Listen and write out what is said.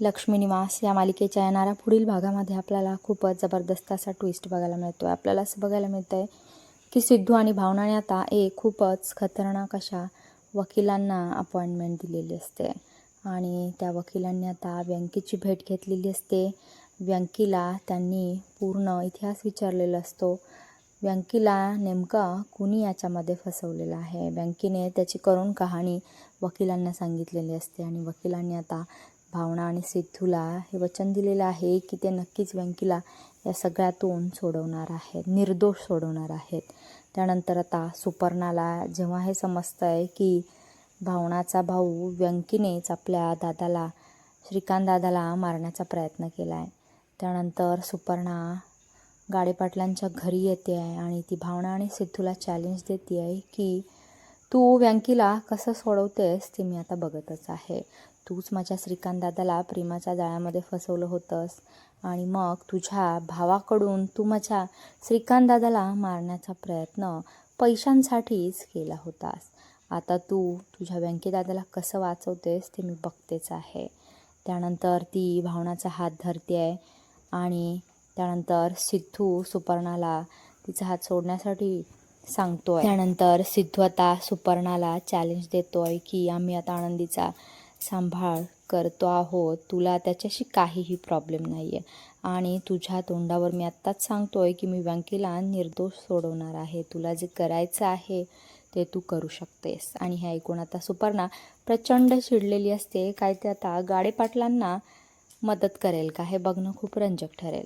लक्ष्मी निवास या मालिकेच्या येणाऱ्या पुढील भागामध्ये आपल्याला खूपच जबरदस्त असा ट्विस्ट बघायला मिळतो आहे आपल्याला असं बघायला मिळतं आहे की सिद्धू आणि भावनाने आता एक खूपच खतरनाक अशा वकिलांना अपॉइंटमेंट दिलेली असते. आणि त्या वकिलांनी आता व्यंकीची भेट घेतलेली असते. व्यंकीला त्यांनी पूर्ण इतिहास विचारलेला असतो. व्यंकीला नेमका कुणी याच्यामध्ये फसवलेलं आहे? व्यंकीने त्याची करून कहाणी वकिलांना सांगितलेली असते आणि वकिलांनी आता भावना आणि सिद्धूला हे वचन दिलेलं आहे की ते नक्कीच व्यंकीला या सगळ्यातून सोडवणार आहेत निर्दोष सोडवणार आहेत. त्यानंतर आता सुपर्णाला जेव्हा हे समजतं आहे की भावनाचा भाऊ व्यंकीनेच आपल्या दादाला श्रीकांत दादाला मारण्याचा प्रयत्न केला आहे त्यानंतर सुपर्णा गाडेपाटलांच्या घरी येते आहे आणि ती भावना आणि सिद्धूला चॅलेंज देते आहे की तू व्यंकीला कसं सोडवतेस ते मी आता बघतच आहे. तूच माझ्या श्रीकांत दादाला प्रेमाच्या जाळ्यामध्ये फसवलं होतंस. आणि मग तुझ्या भावाकडून तू माझ्या श्रीकांत दादाला मारण्याचा प्रयत्न पैशांसाठीच केला होतास. आता तू तुझ्या व्यंकीदादाला कसं वाचवतेस ते मी बघतेच आहे. त्यानंतर ती भावनाचा हात धरते आहे आणि त्यानंतर सिद्धू सुपर्णाला तिचा हात सोडण्यासाठी सांगतो आहे त्यानंतर सिद्धू आता सुपर्णाला चॅलेंज देतो आहे की आम्ही आता आनंदीचा सांभाळ करतो आहोत. तुला त्याच्याशी काहीही प्रॉब्लेम नाही आहे आणि तुझ्या तोंडावर मी आत्ताच सांगतो आहे की मी व्यंकीला निर्दोष सोडवणार आहे. तुला जे करायचं आहे ते तू करू शकतेस. आणि हे ऐकून आता सुपर्णा प्रचंड चिडलेली असते. काय ते आता गाडेपाटलांना मदत करेल का हे बघणं खूप रंजक ठरेल.